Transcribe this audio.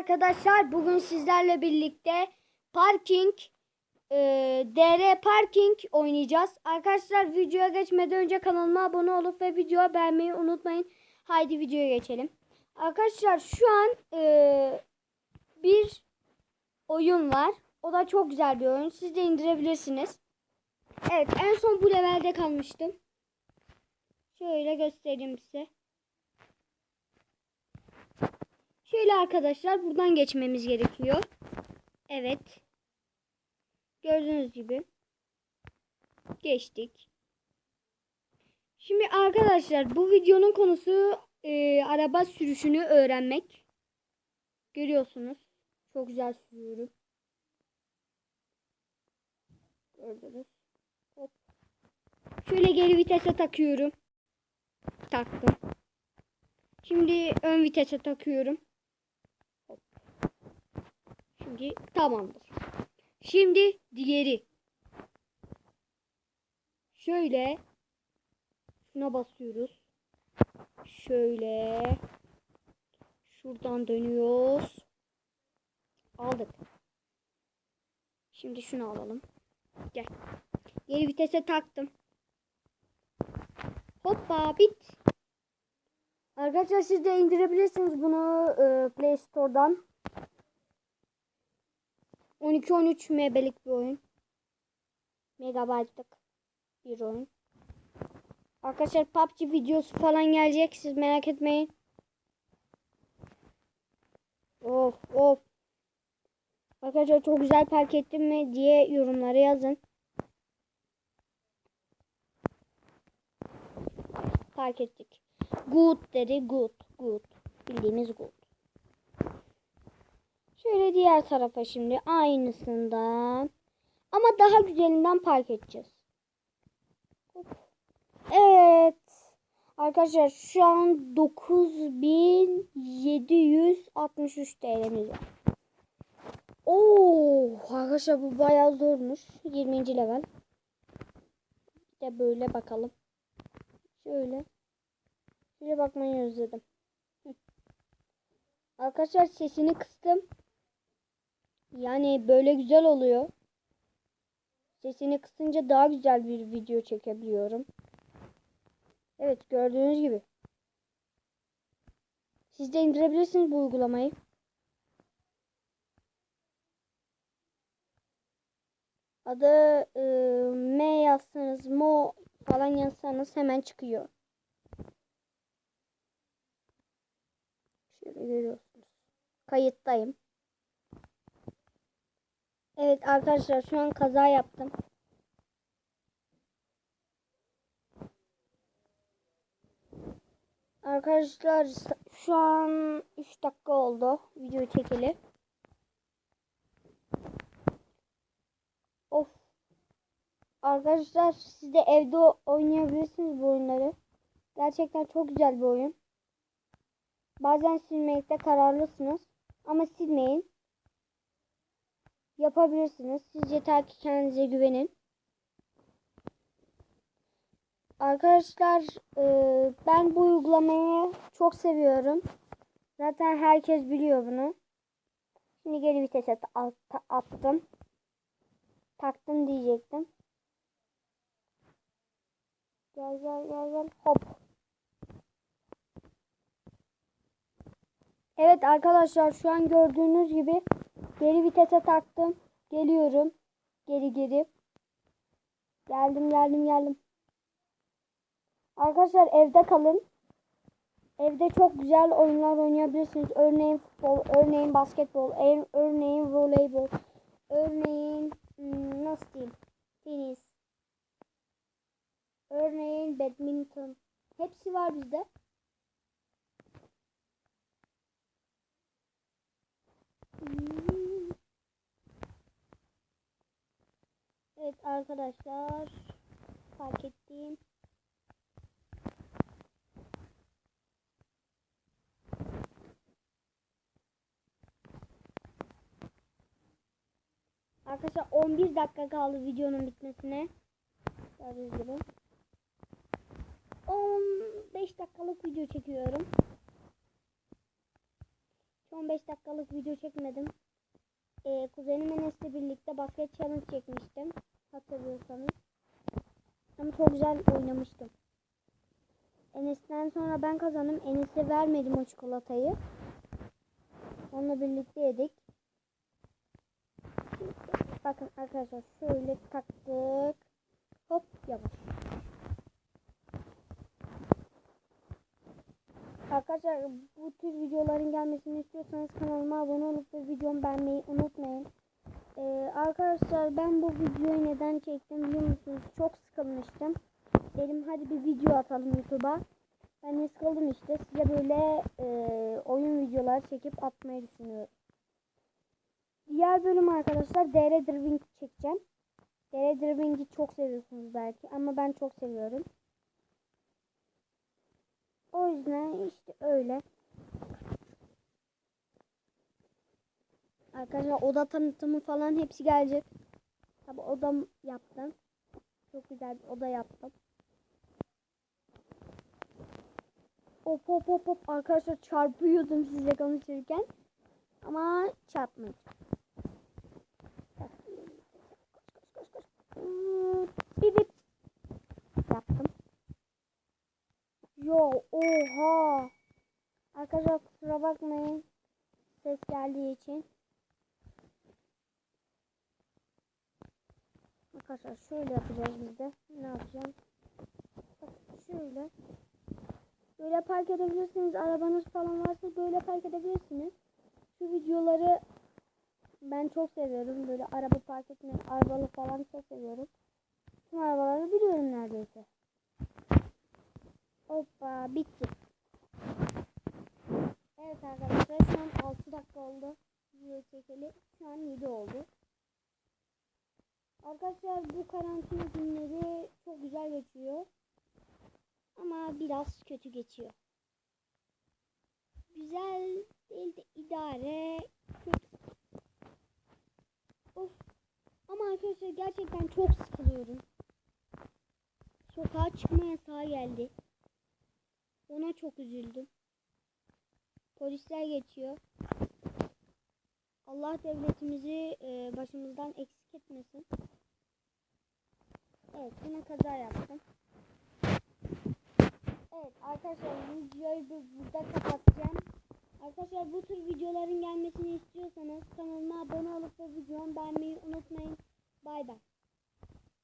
arkadaşlar. Bugün sizlerle birlikte parking e, DR parking oynayacağız. Arkadaşlar videoya geçmeden önce kanalıma abone olup ve videoyu beğenmeyi unutmayın. Haydi videoya geçelim. Arkadaşlar şu an e, bir oyun var. O da çok güzel bir oyun. Siz de indirebilirsiniz. Evet en son bu levelde kalmıştım. Şöyle göstereyim size. Şöyle arkadaşlar buradan geçmemiz gerekiyor. Evet. Gördüğünüz gibi. Geçtik. Şimdi arkadaşlar bu videonun konusu e, araba sürüşünü öğrenmek. Görüyorsunuz. Çok güzel sürüyorum. Gördünüz. Hop. Şöyle geri vitese takıyorum. Taktım. Şimdi ön vitese takıyorum. Şimdi tamamdır. Şimdi diğeri. Şöyle şuna basıyoruz. Şöyle şuradan dönüyoruz. Aldık. Şimdi şunu alalım. Gel. Geri vitese taktım. Hoppa bit. Arkadaşlar siz de indirebilirsiniz bunu e, Play Store'dan. 12-13 MB'lik bir oyun. Megabaytlık bir oyun. Arkadaşlar PUBG videosu falan gelecek. Siz merak etmeyin. Of of. Arkadaşlar çok güzel park ettim mi diye yorumlara yazın. Park ettik. Good dedi. Good. Good. Bildiğimiz good. Şöyle diğer tarafa şimdi aynısından. Ama daha güzelinden park edeceğiz. Evet. Arkadaşlar şu an 9763 TL'miz var. Oo, arkadaşlar bu bayağı zormuş. 20. level. Bir de böyle bakalım. Şöyle. Şöyle bakmayı özledim. Arkadaşlar sesini kıstım. Yani böyle güzel oluyor. Sesini kısınca daha güzel bir video çekebiliyorum. Evet gördüğünüz gibi. Siz de indirebilirsiniz bu uygulamayı. Adı e, M yazsanız, Mo falan yazsanız hemen çıkıyor. Şöyle görüyorsunuz. Kayıttayım. Evet arkadaşlar şu an kaza yaptım. Arkadaşlar şu an 3 dakika oldu video çekili. Of. Arkadaşlar siz de evde oynayabilirsiniz bu oyunları. Gerçekten çok güzel bir oyun. Bazen silmekte kararlısınız. Ama silmeyin. Yapabilirsiniz. Siz yeter ki kendinize güvenin. Arkadaşlar e, ben bu uygulamayı çok seviyorum. Zaten herkes biliyor bunu. Şimdi geri vitese attım. Taktım diyecektim. Gel gel gel gel hop. Evet arkadaşlar şu an gördüğünüz gibi geri vitese taktım. Geliyorum. Geri geri. Geldim geldim geldim. Arkadaşlar evde kalın. Evde çok güzel oyunlar oynayabilirsiniz. Örneğin futbol, örneğin basketbol, örneğin voleybol, örneğin hmm, nasıl diyeyim? Tenis. Örneğin badminton. Hepsi var bizde. Hmm. Evet arkadaşlar fark ettiğim Arkadaşlar 11 dakika kaldı videonun bitmesine. Gördüğünüz gibi. 15 dakikalık video çekiyorum. 15 dakikalık video çekmedim. Ee, kuzenim Enes'le birlikte basket challenge çekmiştim. Hatırlıyorsanız. Ama çok güzel oynamıştım. Enes'ten sonra ben kazandım. Enes'e vermedim o çikolatayı. Onunla birlikte yedik. Bakın arkadaşlar şöyle taktık. Hop yavaş. Arkadaşlar bu tür videoların gelmesini istiyorsanız kanalıma abone olup ve videomu beğenmeyi unutmayın. Ee, arkadaşlar ben bu videoyu neden çektim biliyor musunuz? Çok sıkılmıştım. Dedim hadi bir video atalım YouTube'a. Ben sıkıldım işte. Size böyle e, oyun videoları çekip atmayı düşünüyorum. Diğer bölüm arkadaşlar DR Driving çekeceğim. DR Driving'i çok seviyorsunuz belki ama ben çok seviyorum. O yüzden işte öyle. Arkadaşlar oda tanıtımı falan hepsi gelecek. Tabi odam yaptım. Çok güzel bir oda yaptım. Hop hop hop hop arkadaşlar çarpıyordum size konuşurken. Ama çarpmadım. Bip bip. Yaptım. Yo oha. Arkadaşlar kusura bakmayın. Ses geldiği için. Arkadaşlar şöyle yapacağız biz de. Ne yapacağım? Bak şöyle. Böyle park edebilirsiniz. Arabanız falan varsa böyle park edebilirsiniz. Şu videoları ben çok seviyorum. Böyle araba park etmeyi, arabalı falan çok seviyorum. Tüm arabaları biliyorum neredeyse. Hoppa bitti. Evet arkadaşlar şu an 6 dakika oldu. Video çekeli. Şu an 7 oldu. Arkadaşlar bu karantina günleri çok güzel geçiyor. Ama biraz kötü geçiyor. Güzel değil de idare kötü. Of. Ama arkadaşlar gerçekten çok sıkılıyorum. Sokağa çıkma yasağı geldi. Ona çok üzüldüm. Polisler geçiyor. Allah devletimizi e, başımızdan eksik etmesin. Evet yine kaza yaptım. Evet arkadaşlar videoyu bu- burada kapatacağım. Arkadaşlar bu tür videoların gelmesini istiyorsanız kanalıma abone olup ve videomu beğenmeyi unutmayın. Bay bay.